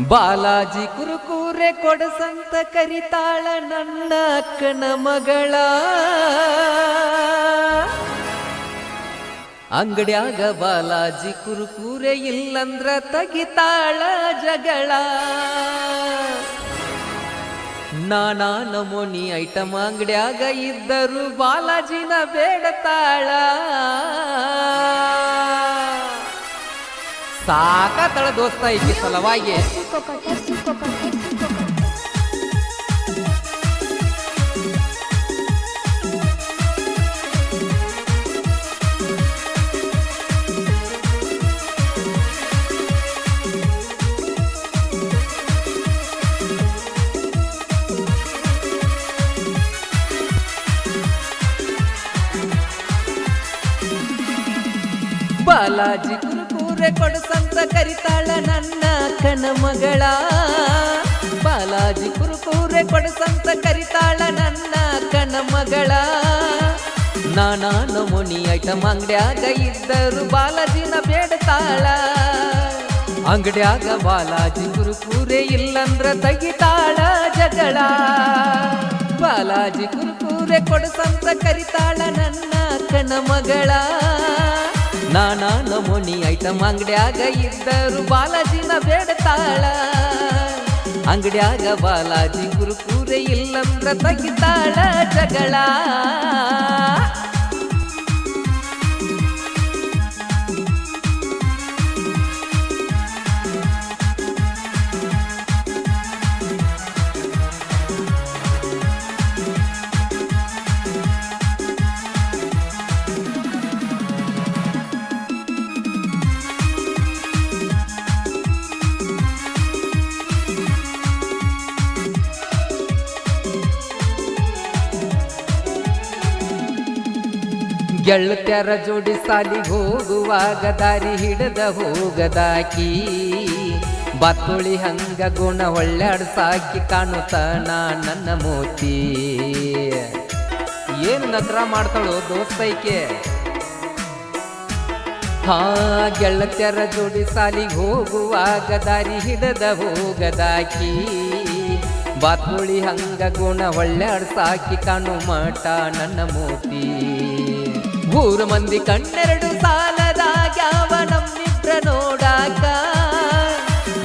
ಬಾಲಾಜಿ ಕುರುಕೂರೆ ಕೊಡಸಂತ ಕರಿತಾಳ ನನ್ನ ಅಕ್ಕನ ಮಗಳ. ಅಂಗಡ್ಯಾಗ ಬಾಲಾಜಿ ಕುರುಕೂರೆ ಇಲ್ಲಂದ್ರ ತಗಿತಾಳ ಜಗಳ. ನಾನಾ ನಮೋನಿ ಐಟಮ್ ಅಂಗಡ್ಯಾಗ ಇದ್ದರು ಬಾಲಾಜಿನ ಬೇಡತಾಳ. ಸಾಕತಳ ದೋಸ್ತ ಈಕಿ ಸಲುವಾಗಿ ಬಾಲಾಜಿ ಕುರುಕೂರೆ ಕೊಡಸಂತ ಕರಿತಾಳ ನನ್ನ ಅಕ್ಕನ ಮಗಳ. ಬಾಲಾಜಿ ಕುರುಕೂರೆ ಕೊಡಸಂತ ಕರಿತಾಳ ನನ್ನ ಅಕ್ಕನ ಮಗಳ. ನಾನಾ ನಮೂನಿ ಐಟಮ್ ಅಂಗಡ್ಯಾಗ ಇದ್ದರು ಬಾಲಾಜಿನ ಬೇಡತಾಳ. ಅಂಗಡ್ಯಾಗ ಬಾಲಾಜಿ ಕುರುಕೂರೆ ಇಲ್ಲಂದ್ರ ತಗಿತಾಳ ಜಗಳ. ಬಾಲಾಜಿ ಕುರುಕೂರೆ ಕೊಡಸಂತ ಕರಿತಾಳ ನನ್ನ ಅಕ್ಕನ ಮಗಳ. ನಾನಾ ನಮೂನಿ ಐಟಮ್ ಅಂಗಡ್ಯಾಗ ಇದ್ದರು ಬಾಲಾಜಿನ ಬೇಡತಾಳ ಅಂಗಡ್ಯಾಗ ಬಾಲಾಜಿ ಕುರುಕೂರೆ ಇಲ್ಲಂದ್ರ ತಗಿತಾಳ ಜಗಳ. ಗೆಳತ್ಯರ ಜೋಡಿ ಸಾಲಿ ಹೋಗುವಾಗ ದಾರಿ ಹಿಡದ ಹೋಗದಾಕಿ. ಬಾತುಳಿ ಹಂಗ ಗುಣ ಒಳ್ಳೆಡ್ಸಾಕಿ ಕಾಣುತ್ತಾನ ನನ್ನ ಮೋತಿ. ಏನು ನದ್ರ ಮಾಡ್ತಾಳೋ ದೋಸ್ತೈಕೆ ಹಾ ಗೆಳತ್ಯರ ಜೋಡಿ ಸಾಲಿಗೆ ಹೋಗುವಾಗ ದಾರಿ ಹಿಡದ ಹೋಗದಾಕಿ. ಬಾತುಳಿ ಹಂಗ ಗುಣ ಒಳ್ಳೆಡ್ಸಾಕಿ ಕಾಣು ಮಾಟ ನನ್ನ ಮೋತಿ. ಊರು ಮಂದಿ ಕಣ್ಣೆರಡು ಸಾಲದಾಗ್ಯಾವ ನಮ್ಮಿಬ್ರ ನೋಡಾಕ?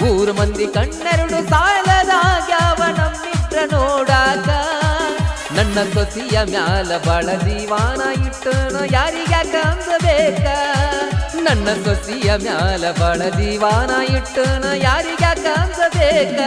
ಮೂರು ಮಂದಿ ಕಣ್ಣೆರಡು ಸಾಲದಾಗ್ಯಾವ ನಮ್ಮಿಬ್ರ ನೋಡಾಕ? ನನ್ನ ಸೊಸಿಯ ಮ್ಯಾಲ ಬಾಳ ಜೀವಾನ ಇಟ್ಟನ ಯಾರಿಗ್ಯಾಕ ಅಂದಬೇಕ ನನ್ನ ಸೊಸಿಯ ಮ್ಯಾಲ ಬಾಳ ಜೀವಾನ ಇಟ್ಟನ ಯಾರಿಗ್ಯಾಕ ಅಂದಬೇಕ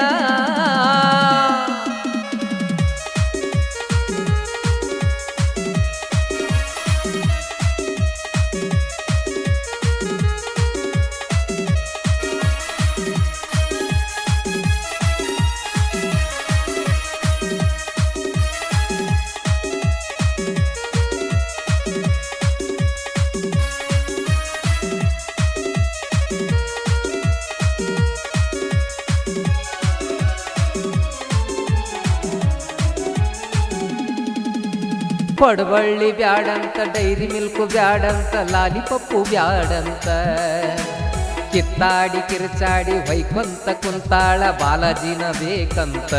ಪಡವಳ್ಳಿ ಬ್ಯಾಡಂತ, ಡೈರಿ ಮಿಲ್ಕು ಬ್ಯಾಡಂತ, ಲಾಲಿಪಪ್ಪು ಬ್ಯಾಡಂತ. ಕಿತ್ತಾಡಿ, ಕಿರ್ಚಾಡಿ ವೈಕೊಂತ ಕುಂತಾಳ, ಬಾಲಾಜಿನ ಬೇಕಂತ.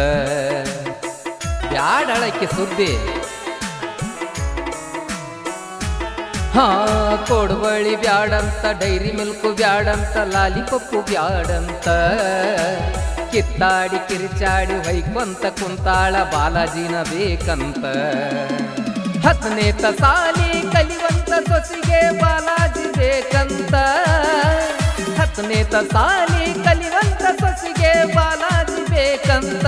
ಬ್ಯಾಡಳಕ್ಕೆ ಸುದ್ದಿ. ಹಾ ಕೊಡವಳ್ಳಿ ಬ್ಯಾಡಂತ, ಡೈರಿ ಮಿಲ್ಕು ಬ್ಯಾಡಂತ, ಲಾಲಿಪಪ್ಪು ಬ್ಯಾಡಂತ. ಕಿತ್ತಾಡಿ, ಕಿರ್ಚಾಡಿ ವೈಕೊಂತ ಕುಂತಾಳ, ಬಾಲಾಜಿನ ಬೇಕಂತ. ಹತ್ತನೇತ ಸಾಲಿ ಕಲಿವಂತ ಸೊಸಿಗೆ ಬಾಲಾಜಿ ಬೇಕಂತ ಹತ್ತನೇ ಸಾಲಿ ಕಲಿವಂತ ಸೊಸಿಗೆ ಬಾಲಾಜಿ ಬೇಕಂತ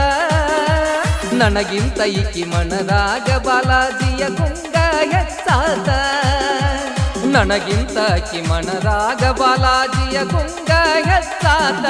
ನನಗಿಂತ ಈಕಿ ಮನದಾಗ ಬಾಲಾಜಿಯ ಗುಂಗ ಹೆಚ್ಚಾತ ನನಗಿಂತ ಕಿ ಮಣರಾಗ ಬಾಲಾಜಿಯ ಗುಂಗ ಹೆಚ್ಚಾತ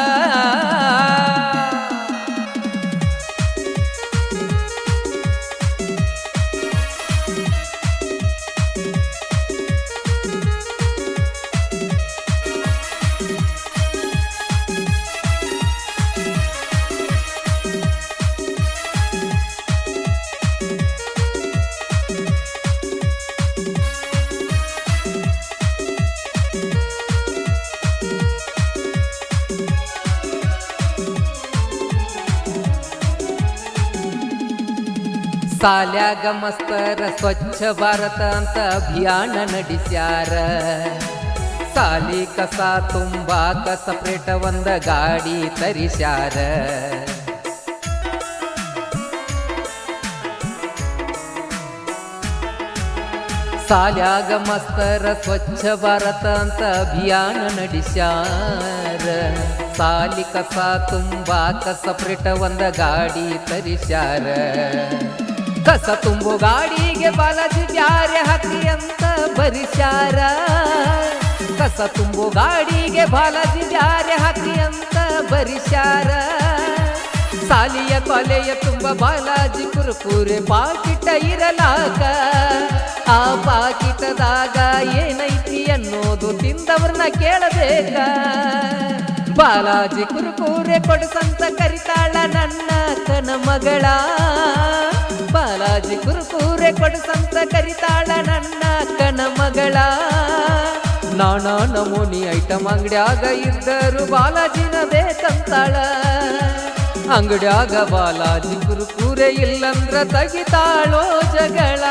ಸಾಲ್ಯಾಗ ಮಸ್ತರ ಸ್ವಚ್ಛ ಭಾರತ ಅಂತ ಅಭಿಯಾನ ನಡೆಸ್ಯಾರ. ಸಾಲಿ ಕಸ ತುಂಬಾಕ ಸಪ್ರೇಟ ಒಂದ ಗಾಡಿ ತರಿಸ್ಯಾರ. ಸಾಲ್ಯಾಗ ಮಸ್ತರ ಸ್ವಚ್ಛ ಭಾರತ ಅಂತ ಅಭಿಯಾನ ನಡೆಸ್ಯಾರ. ಸಾಲಿ ಕಸ ತುಂಬಾಕ ಸಪ್ರೇಟ ಒಂದ ಗಾಡಿ ತರಿಸ್ಯಾರ. ಕಸ ತುಂಬು ಗಾಡಿಗೆ ಬಾಲಾಜಿ ಬ್ಯಾರೆ ಹಾಕಿ ಅಂತ ಬರಿಸ್ಯಾರ. ಕಸ ತುಂಬು ಗಾಡಿಗೆ ಬಾಲಾಜಿ ಬ್ಯಾರೆ ಹಾಕಿ ಅಂತ ಬರಿಸ್ಯಾರ. ಸಾಲಿಯ ಕೊಲೆಯ ತುಂಬ ಬಾಲಾಜಿ ಕುರುಕುರೆ ಪಾಕಿಟ ಇರಲಾಗ ಆ ಪಾಕಿಟದಾಗ ಏನೈತಿ ಅನ್ನೋದು ತಿಂದವ್ರನ್ನ ಕೇಳಬೇಕ. ಬಾಲಾಜಿ ಕುರುಕುರೆ ಕೊಡಸಂತ ಕರಿತಾಳ ನನ್ನ ಕನ ಮಗಳ. ಬಾಲಾಜಿ ಕುರುಕುರೆ ಕೊಡಸಂತ ಕರಿತಾಳ ನನ್ನ ಅಕ್ಕನ ಮಗಳ. ನಾನಾ ನಮೂನಿ ಐಟಮ್ ಅಂಗಡ್ಯಾಗ ಇದ್ದರು ಬಾಲಾಜಿನ ಬೇಕಂತಾಳ. ಅಂಗಡ್ಯಾಗ ಬಾಲಾಜಿ ಕುರುಕುರೆ ಇಲ್ಲಂದ್ರ ತಗಿತಾಳೋ ಜಗಳ.